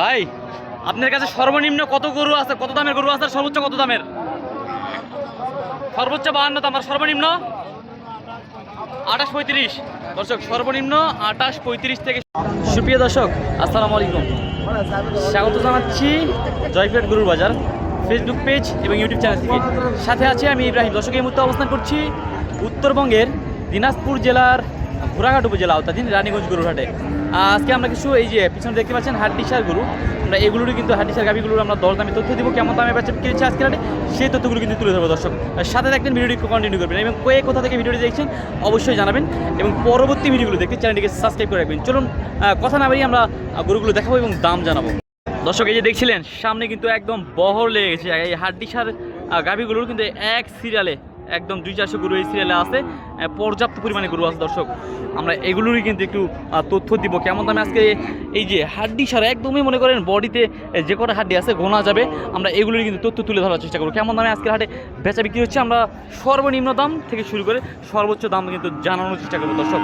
ভাই, আপনার কাছে সর্বনিম্ন কত গরু আছে? কত দামের গরু আছে? সর্বোচ্চ কত দামের? সর্বোচ্চ বাহান্ন দাম, আর সর্বনিম্ন? আঠাশ পঁয়ত্রিশ। দর্শক, সর্বনিম্ন আঠাশ পঁয়ত্রিশ থেকে সুপ্রিয় দর্শক, আসসালামু আলাইকুম। স্বাগত জানাচ্ছি জয়পেট গরুর বাজার ফেসবুক পেজ এবং ইউটিউব চ্যানেল থেকে। সাথে আছে আমি ইব্রাহিম। দর্শক, এই মুহূর্তে অবস্থান করছি উত্তরবঙ্গের দিনাজপুর জেলার ঘোড়াঘাট উপজেলা আওতাধীন রানীগঞ্জ গরুর হাটে। আজকে আমরা কিছু এই যে পিছনে দেখতে পাচ্ছেন হাড্ডিসার গরু আমরা এগুলোরই কিন্তু হাড্ডিসার গাভিগুলোর আমরা দর দামে তথ্য দিব, কেমন দামে বেচা কিনেছি আজকে হাটে, সেই তথ্যগুলো কিন্তু তুলে ধরবো দর্শক। সাথে দেখবেন ভিডিওটি কন্টিনিউ করবেন। এবং কয়ে কোথা থেকে ভিডিওটি দেখছেন অবশ্যই জানাবেন। এবং পরবর্তী ভিডিওগুলো দেখতে চ্যানেলটিকে সাবস্ক্রাইব করে রাখবেন। চলুন কথা না বাড়িয়ে আমরা গরুগুলো দেখাবো এবং দাম জানাব। দর্শক, এই যে দেখছিলেন, সামনে কিন্তু একদম বহর লেগে গেছে। এই হাড্ডিসার গাভিগুলোর কিন্তু এক সিরিয়ালে একদম দুই চারশো গরু এই সিরিয়ালে আছে পর্যাপ্ত পরিমাণে গরু আছে, দর্শক। আমরা এগুলোরই কিন্তু একটু তথ্য দিব। কেমন দামে আজকে এই যে হাড্ডি সারা, একদমই মনে করেন বডিতে যে কটা হাড্ডি আছে গোনা যাবে। আমরা এগুলোরই কিন্তু তথ্য তুলে ধরার চেষ্টা করব। কেমন দামে আজকের হাটে বেচা বিক্রি হচ্ছে? আমরা সর্বনিম্ন দাম থেকে শুরু করে সর্বোচ্চ দাম কিন্তু জানানোর চেষ্টা করব, দর্শক।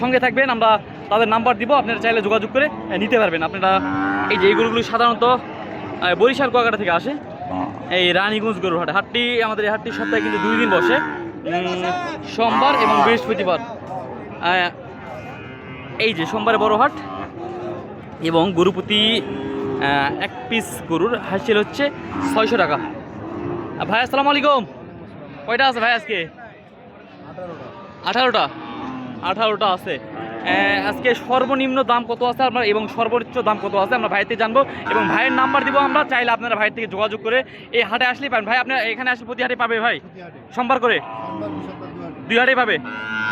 সঙ্গে থাকবেন, আমরা তাদের নাম্বার দিব, আপনারা চাইলে যোগাযোগ করে নিতে পারবেন। আপনারা এই যে এই গরুগুলো সাধারণত বরিশাল কুয়াকাটা থেকে আসে। এই রানীগঞ্জ গরুর হাট হাটটি আমাদের এই হাটটি সপ্তাহে কিন্তু দুই দিন বসে। সোমবার এবং বৃহস্পতিবার। এই যে সোমবারে বড় হাট এবং গরু প্রতি আহ, এক পিস গরুর হাসিল হচ্ছে ছয়শো টাকা। ভাই আসসালামু আলাইকুম। কয়টা আছে ভাই আজকে? আঠারোটা? আঠারোটা আছে। আজকে সর্বনিম্ন দাম কত আছে আপনার এবং সর্বোচ্চ দাম কত আছে আমরা ভাইতে জানব এবং ভাইয়ের নাম্বার দিব আমরা, চাইলে আপনারা ভাইয়ের থেকে যোগাযোগ করে এই হাটে আসলেই পাবেন। ভাই আপনার এখানে আসলে প্রতি হাটে পাবে ভাই? সোমবার করে? দুই হাটেই পাবে?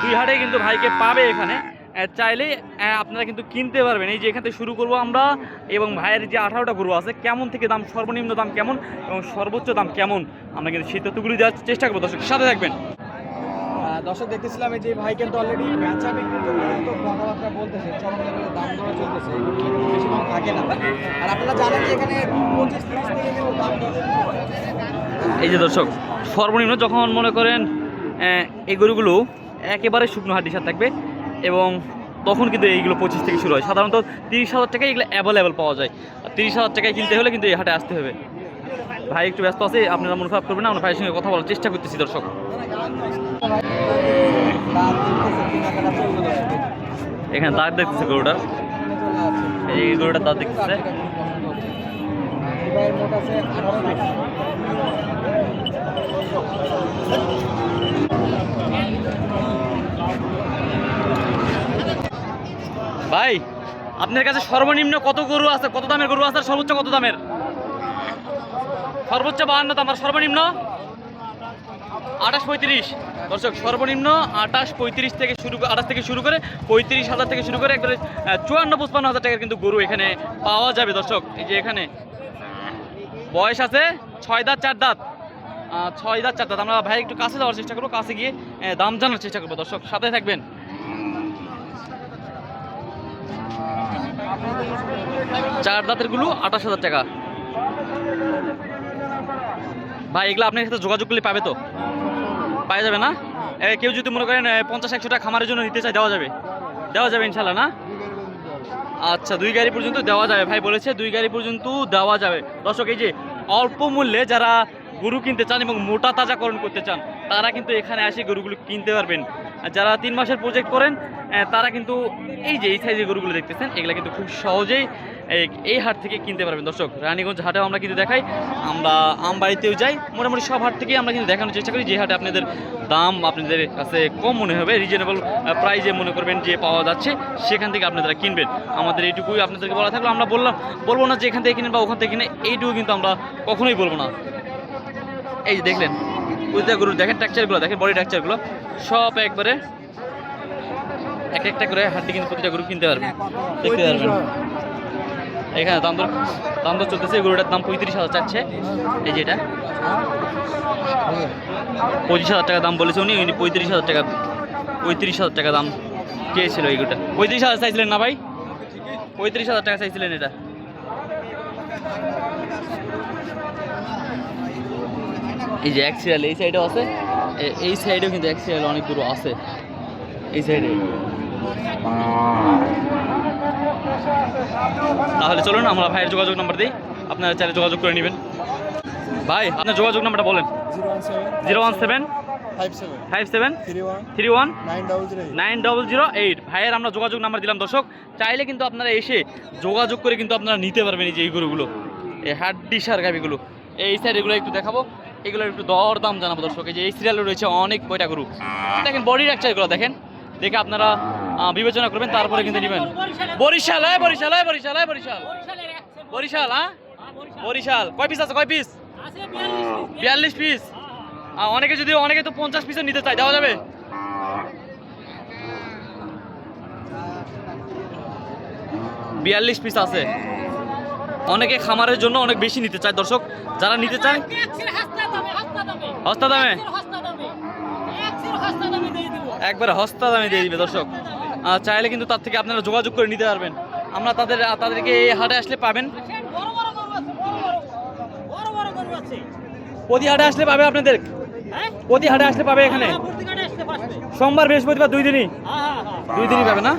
দুই হাটে কিন্তু ভাইকে পাবে এখানে। চাইলে আপনারা কিন্তু কিনতে পারবেন। এই যে এখান থেকে শুরু করব আমরা এবং ভাইয়ের যে আঠারোটা গরু আছে, কেমন থেকে দাম, সর্বনিম্ন দাম কেমন এবং সর্বোচ্চ দাম কেমন? আমরা কিন্তু সেই তথ্যগুলি দেওয়ার চেষ্টা করব। দর্শক, সাথে থাকবেন। দর্শক দেখতেছিলাম এই যে ভাই কিন্তু অলরেডি বেচা বিক্রির জন্য কিন্তু কথাবার্তা বলতেছে চরম লেভেলে দাম দর চলতেছে বেশি দাম থাকে না? আর আপনারা জানেন যে এখানে পঁচিশ তিরিশ থেকে কিন্তু দাম দর এই যে দর্শক সর্বনিম্ন যখন মনে করেন এই গরুগুলো একেবারে শুকনো হাড্ডি সাথে থাকবে এবং তখন কিন্তু এইগুলো পঁচিশ থেকে শুরু হয়। সাধারণত তিরিশ হাজার টাকায় এগুলো অ্যাভেলেবেল পাওয়া যায়। আর তিরিশ হাজার টাকায় কিনতে হলে কিন্তু এই হাটে আসতে হবে। ভাই একটু ব্যস্ত আছে আপনারা মনে খারাপ করবেন না আমরা ভাইয়ের সঙ্গে কথা বলার চেষ্টা করতেছি দর্শক। এখানে দাঁত দেখতেছে গরুটা। এই গরুটা দাঁত দেখতেছে। ভাই, আপনার কাছে সর্বনিম্ন কত গরু আছে? কত দামের গরু আছে? সর্বোচ্চ কত দামের? সর্বোচ্চ বাহান্ন দাম, আর সর্বনিম্ন? আঠাশ পঁয়ত্রিশ। দর্শক, সর্বনিম্ন আঠাশ পঁয়ত্রিশ থেকে শুরু আঠাশ থেকে শুরু করে পঁয়ত্রিশ হাজার থেকে শুরু করে একবারে চুয়ান্ন পঁচপান্ন হাজার টাকার কিন্তু গরু এখানে পাওয়া যাবে। দর্শক, এই যে এখানে, বয়স আছে ছয় দাঁত, চার দাঁত। ছয় দাঁত, চার দাঁত। আমরা ভাই একটু কাছে যাওয়ার চেষ্টা করব, কাছে গিয়ে দাম জানার চেষ্টা করব। দর্শক, সাথে থাকবেন। চার দাঁতেরগুলো আঠাশ হাজার টাকা। ভাই, এগুলো আপনার সাথে যোগাযোগ করলে পাবে তো? পাওয়া যাবে না? কেউ যদি মনে করেন পঞ্চাশ, একশো টাকা খামারের জন্য নিতে চায়, দেওয়া যাবে। দেওয়া যাবে ইনশাল্লাহ না? আচ্ছা দুই গাড়ি পর্যন্ত দেওয়া যাবে। ভাই বলেছে দুই গাড়ি পর্যন্ত দেওয়া যাবে। দর্শক, এই যে অল্প মূল্যে যারা গরু কিনতে চান এবং মোটা তাজাকরণ করতে চান, তারা কিন্তু এখানে এসে গরুগুলো কিনতে পারবেন। যারা তিন মাসের প্রজেক্ট করেন তারা কিন্তু এই যে, এই সাইজের গরুগুলো দেখতেছেন, এগুলো কিন্তু খুব সহজেই এই- হাট থেকে কিনতে পারবেন। দর্শক, রানীগঞ্জ হাটেও আমরা কিন্তু দেখাই। আমরা আমবাড়িতেও যাই। মোটামুটি সব হাট থেকেই আমরা কিন্তু দেখানোর চেষ্টা করি যে হাটে আপনাদের দাম আপনাদের কাছে কম মনে হবে রিজনেবল প্রাইজে মনে করবেন যে পাওয়া যাচ্ছে, সেখান থেকে আপনারা কিনবেন। আমাদের এইটুকুই আপনাদেরকে বলা থাকল। আমরা বললাম, বলব না যে এখান থেকে কিনেন বা ওখান থেকে কিনে এইটুকু কিন্তু আমরা কখনোই বলব না। এই যে দেখলেন বুঝতে গরু, দেখেন ট্রাকচারগুলো দেখেন বডি ট্রাকচারগুলো সব একবারে এক একটা করে হাড্ডি কিন্তু প্রতিটা গরু কিনতে পারবেন। দেখতে পারবেন। এখানে দাম দর দাম দর চলতেছে, গরুটার দাম পঁয়ত্রিশ হাজার চাচ্ছে। এই যে এটা। পঁচিশ হাজার টাকা দাম বলেছে উনি উনি পঁয়ত্রিশ হাজার টাকা, পঁয়ত্রিশ হাজার টাকা দাম চেয়েছিল এই গরুটা। পঁয়ত্রিশ হাজার চাইছিলেন না ভাই? পঁয়ত্রিশ হাজার টাকা চাইছিলেন এটা। এই যে এক সিরিয়াল এই সাইডেও আছে এই সাইডেও কিন্তু এক সিরিয়াল অনেকগুলো আছে। এই সাইডে তাহলে চলুন আমরা ভাইয়ের যোগাযোগ নাম্বার দিই। আপনারা চাইলে যোগাযোগ করে নেবেন। ভাই আপনার যোগাযোগ নাম্বারটা বলেন। Zero one seven five seven three one nine double zero eight. ভাইয়ের আমরা যোগাযোগ নাম্বার দিলাম দর্শক। চাইলে কিন্তু আপনারা এসে যোগাযোগ করে কিন্তু আপনারা নিতে পারবেন এই যে এই গরুগুলো। এই হাড্ডি সার গাভিগুলো। এই সাইড এগুলো একটু দেখাবো। এগুলোর একটু দর দাম জানাব দর্শক। এই যে এই সিরিয়ালে রয়েছে অনেক কয়টা গরু দেখেন বডি স্ট্রাকচারগুলো দেখেন। দেখে আপনারা বিবেচনা করবেন, তারপরে কিন্তু নেবেন। বরিশাল হ্যাঁ বরিশাল হ্যাঁ বরিশাল হ্যাঁ বরিশাল। বরিশাল হ্যাঁ বরিশাল। কয় পিস আছে, কয় পিস বিয়াল্লিশ পিস অনেকে যদি অনেকে তো পঞ্চাশ পিসও নিতে চায়, দেওয়া যাবে? বিয়াল্লিশ পিস আছে। অনেকে খামারের জন্য অনেক বেশি নিতে চায়। দর্শক, যারা নিতে চায়, হস্তা দামে। একবারে হস্তা দামে দিয়ে দিবে, দর্শক। চাইলে কিন্তু তার থেকে আপনারা যোগাযোগ করে নিতে পারবেন। আমরা তাদের, তাদেরকে এই হাটে আসলে পাবেন। প্রতি হাটে আসলে পাবে আপনাদের? প্রতি হাটে আসলে পাবে এখানে? সোমবার, বৃহস্পতিবার দুই দিনই? দুই দিনই পাবে না?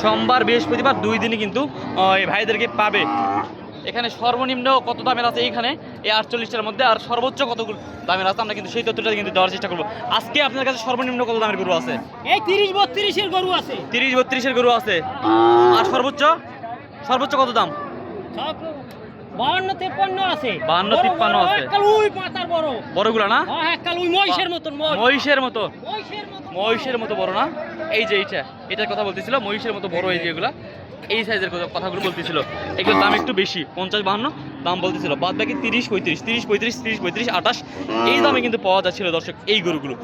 সোমবার, বৃহস্পতিবার দুই দিনই কিন্তু ভাইদেরকে পাবে। এখানে সর্বনিম্ন কত দামের আছে এইখানে? এই আটচল্লিশটার মধ্যে আর সর্বোচ্চ কত দামের আছে আমরা কিন্তু সেই তথ্যটা কিন্তু দেওয়ার চেষ্টা করব। আজকে আপনার কাছে সর্বনিম্ন কত দামের গরু আছে? এই তিরিশ বত্রিশের গরু আছে। তিরিশ বত্রিশের গরু আছে। আর সর্বোচ্চ? সর্বোচ্চ কত দাম? বাহান্ন তেপ্পান্ন আছে। 52, 53 আছে। এককাল ওই পাতার বড়। বড়গুলা না? এককাল ওই মহিষের মতন মহিষের মতো। মহিষের মহিষের মতো বড় না? এই যে এইটা এটার কথা বলতেছিল মহিষের মতো বড় এই যেগুলা এই সাইজের কথা- কথাগুলো বলতেছিল। এগুলো দাম একটু বেশি, পঞ্চাশ বাহান্ন, দাম বলতেছিল। বাদ বাকি তিরিশ, পঁয়ত্রিশ তিরিশ পঁয়ত্রিশ তিরিশ, পঁয়ত্রিশ, আঠাশ, এই দামে কিন্তু পাওয়া যাচ্ছিল দর্শক এই গরুগুলো।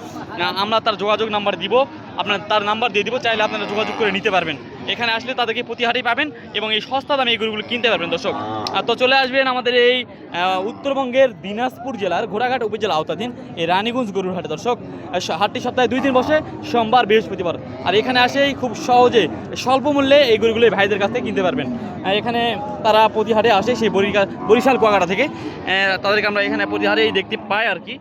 আমরা তার যোগাযোগ নাম্বার দিব, আপনার তার নাম্বার দিয়ে দিব, চাইলে আপনারা যোগাযোগ করে নিতে পারবেন। এখানে আসলে তাদেরকে প্রতি হাটেই পাবেন এবং এই সস্তা দামে এই গরুগুলো কিনতে পারবেন, দর্শক। তো চলে আসবেন আমাদের এই উত্তরবঙ্গের দিনাজপুর জেলার ঘোড়াঘাট উপজেলা আওতাধীন এই রানীগঞ্জ গরুর হাটে, দর্শক। হাটটি সপ্তাহে দুই দিন বসে, সোমবার বৃহস্পতিবার। আর এখানে আসেই খুব সহজে স্বল্প মূল্যে এই গরুগুলো ভাইদের কাছ থেকে কিনতে পারবেন। এখানে তারা প্রতি হাটে আসে সেই বরিশাল কুয়াকাটা থেকে। তাদেরকে আমরা এখানে প্রতি হাটেই দেখতে পাই আর কি।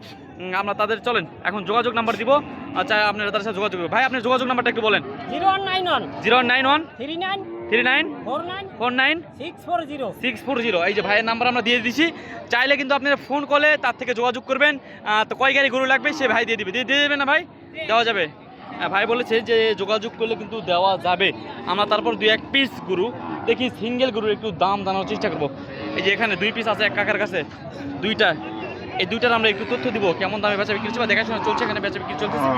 আমরা তাদের, চলেন, এখন যোগাযোগ নাম্বার দিব আচ্ছা আপনারা তাদের সাথে যোগাযোগ। ভাই আপনার যোগাযোগ নাম্বারটা একটু বলেন। Zero one nine one. Zero one nine one. Three nine. Three nine. Four nine. Four nine. Six four zero. Six four zero. এই যে ভাইয়ের নাম্বার আমরা দিয়ে দিছি। চাইলে কিন্তু আপনারা ফোন কলে তার থেকে যোগাযোগ করবেন। তো কয় গাড়ি গরু লাগবে সে ভাই দিয়ে দিবে। দিয়ে দিয়ে দেবে না ভাই? দেওয়া যাবে। ভাই বলেছে যে যোগাযোগ করলে কিন্তু দেওয়া যাবে। আমরা তারপর দুই এক পিস গরু দেখি সিঙ্গেল গরুর একটু দাম জানার চেষ্টা করব। এই যে এখানে দুই পিস আছে এক কাকার কাছে। দুইটা। এই দুইটার আমরা একটু তথ্য দিব কেমন দামে বেচা বিক্রি বা দেখাশোনা চলছে এখানে বেচা বিক্রি চলতেছে।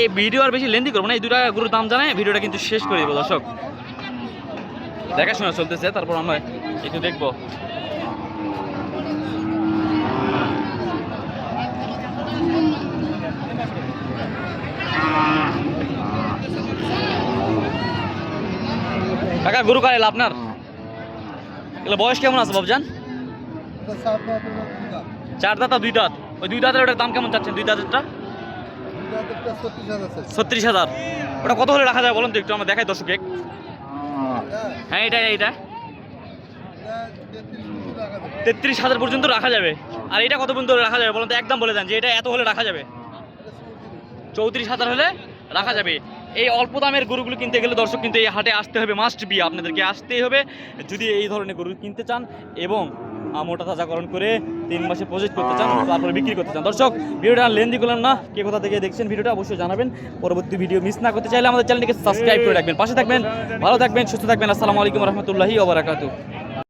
এই ভিডিও আর বেশি লেন্দি করব না এই দুটা গরুর দাম জানায় ভিডিওটা কিন্তু শেষ করে দেবো দর্শক। দেখাশোনা চলতেছে তারপর আমরা একটু দেখব। কাকা গরু কারেল আপনার এগুলো বয়স কেমন আছে বাবজান? চার দাঁত দুই দাঁত। ওই দুই দাঁতের ওটার দাম কেমন চাচ্ছেন? দুই দাঁতেরটা? ছত্রিশ হাজার। ওটা কত হলে রাখা যায় বলুন তো একটু, আমরা দেখাই দর্শক হ্যাঁ এটা এইটা। তেত্রিশ হাজার পর্যন্ত রাখা যাবে। আর এটা কত পর্যন্ত রাখা যাবে বলুন তো? একদম বলে দেন যে এটা এত হলে রাখা যাবে। চৌত্রিশ হাজার হলে রাখা যাবে। এই অল্প দামের গরুগুলো কিনতে গেলে দর্শক কিন্তু এই হাটে আসতে হবে মাস্ট বি আপনাদেরকে আসতেই হবে। যদি এই ধরনের গরু কিনতে চান এবং মোটা তাজাকরণ করে তিন মাসে প্রজেক্ট করতে চান, তারপরে বিক্রি করতে চান। দর্শক, ভিডিওটা লেন্দি করলাম না, কে কোথা থেকে দেখছেন ভিডিওটা অবশ্যই জানাবেন। পরবর্তী ভিডিও মিস না করতে চাইলে আমাদের চ্যানেলটিকে সাবস্ক্রাইব করে রাখবেন। পাশে থাকবেন, ভালো থাকবেন, সুস্থ থাকবেন। আসসালামু আলাইকুম রহমতুল্লাহি ওবরাকাতু